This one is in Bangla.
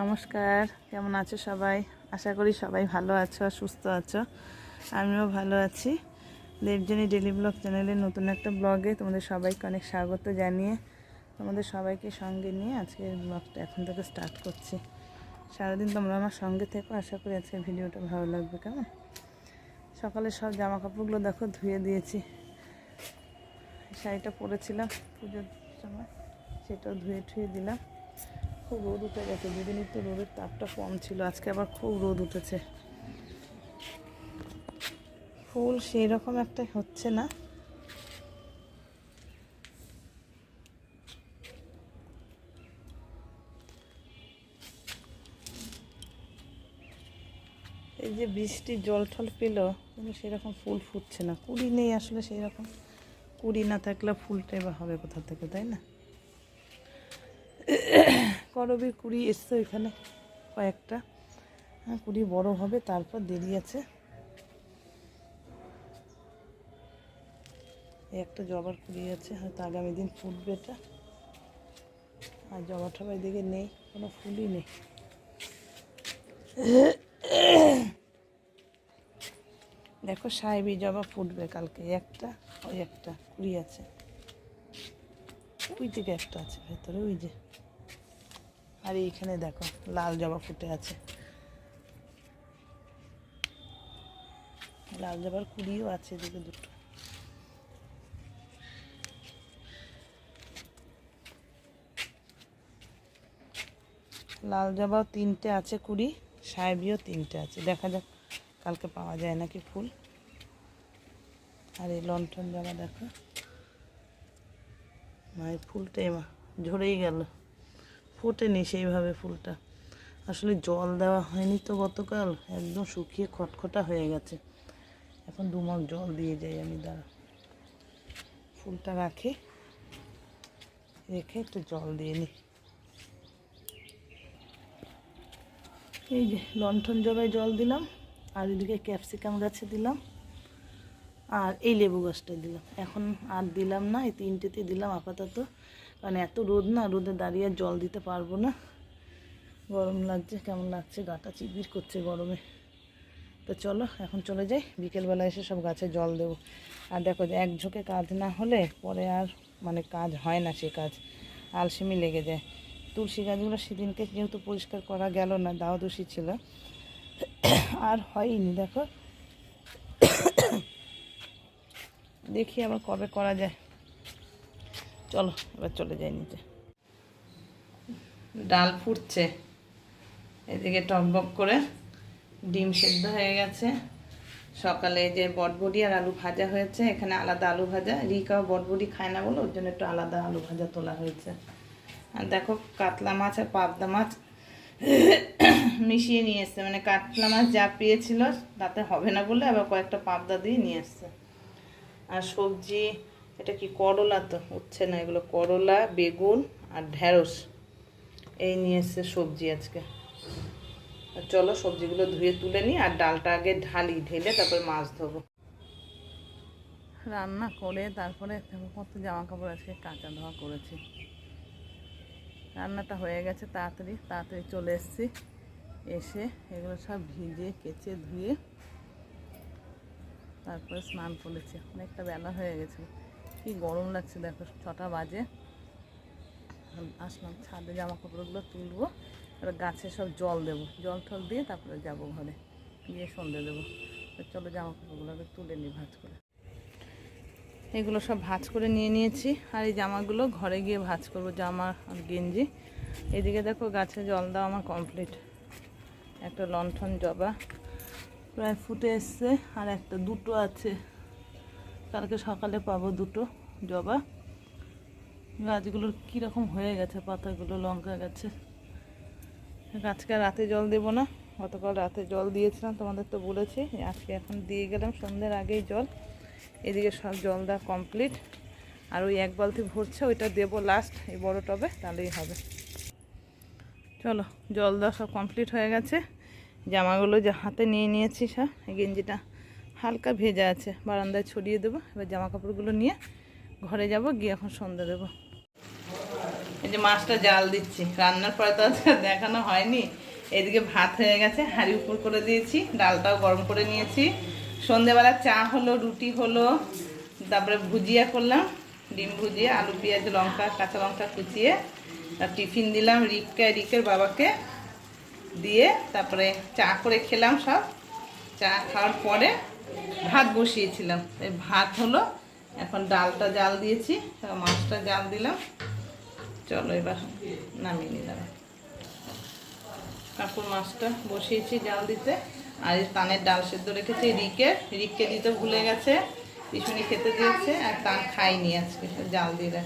নমস্কার, কেমন আছো সবাই? আশা করি সবাই ভালো আছো আর সুস্থ আছো। আমিও ভালো আছি। দেবজনী ডেলি ব্লগ চ্যানেলের নতুন একটা ব্লগে তোমাদের সবাইকে অনেক স্বাগত জানিয়ে, তোমাদের সবাইকে সঙ্গে নিয়ে আজকের ব্লগটা এখন থেকে স্টার্ট করছি। সারাদিন তোমরা আমার সঙ্গে থেকো, আশা করি আজকের ভিডিওটা ভালো লাগবে, কেমন? সকালে সব জামা কাপড়গুলো দেখো, ধুয়ে দিয়েছি। শাড়িটা পরেছিলাম পুজোর সময়, সেটাও ধুয়ে ঠুয়ে দিলাম। খুব রোদ উঠে গেছে দুদিনই তো রোদের তাপটা কম ছিল, আজকে আবার খুব রোদ উঠেছে। ফুল সেই রকম একটা হচ্ছে না। এই যে বৃষ্টির জল টল পেল, কিন্তু সেরকম ফুল ফুটছে না। কুড়ি নেই আসলে সেই রকম কুড়ি না থাকলে ফুলটাই বা হবে কোথা থেকে, তাই না? করবি কুড়ি এসছে ওইখানে কয়েকটা। হ্যাঁ কুড়ি বড় হবে, তারপর দেরি আছে। একটা জবার কুড়ি আছে, হয়তো আগামী দিন ফুটবে এটা। আর জবা টবা এদিকে নেই, কোনো ফুলই নেই। দেখো সাহেবি জবা ফুটবে কালকে, একটা, ওই একটা, কুড়ি আছে। ওই থেকে একটা আছে ভেতরে, ওই যে। আর এইখানে দেখো, লাল জবা ফুটে আছে। লাল জবার কুড়িও আছে এদিকে দুটো। লাল জবাও তিনটে আছে কুড়ি, সাহেবিও তিনটে আছে। দেখা যাক, কালকে পাওয়া যায় নাকি ফুল। আর এই লন্ঠন জবা দেখো। মায়ের ফুলটাই মা ঝরেই গেল। ফোটেনি সেইভাবে ফুলটা। আসলে জল দেওয়া হয়নি তো গতকাল, একদম শুকিয়ে খটখটা হয়ে গেছে। এখন দুমক জল দিয়ে যাই আমি, দাঁড়া। ফুলটা রাখি, রেখে একটু জল দিয়ে নিই এই যে লণ্ঠন জবায় জল দিলাম, আর এদিকে ক্যাপসিকাম গাছে দিলাম, আর এই লেবু গাছটা দিলাম। এখন আর দিলাম না, এই তিনটেতে দিলাম আপাতত। কারণ এত রোদ না, রোদে দাঁড়িয়ে জল দিতে পারব না। গরম লাগছে, কেমন লাগছে? গাটা চিবির করছে গরমে। তো চলো, এখন চলে যাই। বিকেলবেলা এসে সব গাছে জল দেবো। আর দেখো এক ঝোঁকে কাজ না হলে পরে আর মানে কাজ হয় না সে কাজ। আলসেমি লেগে যায়। তুলসী গাছগুলো সেদিনকে যেহেতু পরিষ্কার করা গেল না, দাও ছিল। আর হয়নি, দেখো। দেখি আবার কবে করা যায়। চলো, এবার চলে যাই নিচে। ডাল ফুটছে। এদিকে টকবক করে ডিম সেদ্ধ হয়ে গেছে। সকালে যে বটবডি আর আলু ভাজা হয়েছে, এখানে আলাদা আলু ভাজা। রিকাও বটবডি খায় না বলে ওর জন্য একটু আলাদা আলু ভাজা তোলা হয়েছে। আর দেখো, কাতলা মাছ আর পাবদা মাছ মিশিয়ে নিয়ে এসছে। মানে কাতলা মাছ যা পেয়েছিল তাতে হবে না বলে আবার কয়েকটা পাবদা দিয়ে নিয়ে এসছে। আর সবজি এটা কি করলা তো? উঠছে না, এগুলো করলা, বেগুন আর ঢ্যাঁড়স এই নিয়ে এসছে সবজি আজকে। চলো সবজিগুলো ধুয়ে তুলে নিই আর ডালটা আগে ঢালি, ঢেলে তারপর মাছ ধোবো রান্না করে তারপরে কত জামা কাপড় আজকে কাঁচা ধোয়া করেছি। রান্নাটা হয়ে গেছে তাড়াতাড়ি তাড়াতাড়ি চলে এসেছি। এসে এগুলো সব ভিজে, কেচে, ধুয়ে তারপরে স্নান করেছি। অনেকটা বেলা হয়ে গেছে। কি গরম লাগছে দেখো, ছটা বাজে। আসলাম ছাদে জামা কাপড়গুলো তুলবো, এবার গাছে সব জল দেবো। জল টল দিয়ে তারপরে যাব ঘরে, গিয়ে সন্ধে দেবো। চলো জামা কাপড়গুলোকে তুলে নিই ভাজ করে। এগুলো সব ভাজ করে নিয়ে নিয়েছি, আর এই জামাগুলো ঘরে গিয়ে ভাজ করব, জামা আর গেঞ্জি। এদিকে দেখো গাছে জল দেওয়া আমার কমপ্লিট একটা লণ্ঠন জবা প্রায় ফুটে এসছে, আর একটা দুটো আছে। কালকে সকালে পাবো দুটো জবা। গাছগুলোর কীরকম হয়ে গেছে পাতাগুলো, লঙ্কা গাছে। গাছকে রাতে জল দেবো না। গতকাল রাতে জল দিয়েছিলাম, তোমাদের তো বলেছি। আজকে এখন দিয়ে গেলাম সন্ধ্যের আগেই জল। এদিকে সব জল দেওয়া কমপ্লিট। আর ওই এক বালতি ভরছে, ওইটা দেবো লাস্ট এই বড় টবে, তাহলেই হবে। চলো জল দেওয়া সব কমপ্লিট হয়ে গেছে। জামাগুলো যে হাতে নিয়ে নিয়েছি সব গেঞ্জিটা। হালকা ভেজা আছে। বারান্দায় ছড়িয়ে দেবো, এবার জামা কাপড়গুলো নিয়ে ঘরে যাব, গিয়ে এখন সন্ধ্যা দেবো। এই যে মাছটা জাল দিচ্ছি। রান্নার পরে তো দেখানো হয়নি। এদিকে ভাত হয়ে গেছে, হাঁড়ি উপর করে দিয়েছি, ডালটাও গরম করে নিয়েছি। সন্ধেবেলা চা হলো, রুটি হলো, তারপরে ভুজিয়া করলাম, ডিম ভুজিয়া, আলু, পেঁয়াজ, লঙ্কা, কাঁচা লঙ্কা কুচিয়ে, আর টিফিন দিলাম রিককে রিকের বাবাকে দিয়ে, তারপরে চা করে খেলাম সব। চা খাওয়ার পরে ভাত বসিয়েছিলাম। এই ভাত হলো, এখন ডালটা জাল দিয়েছি মাছটা জাল দিলাম। চলো এবার নামিয়ে নিলাম কাকুর মাছটা বসিয়েছি জাল দিতে। আর এই কানের ডাল সেদ্ধ রেখেছি, রিকে। রিককে দিতে ভুলে গেছে পিছনে খেতে দিয়েছে, আর কান খাইনি আজকে, জাল দিয়ে।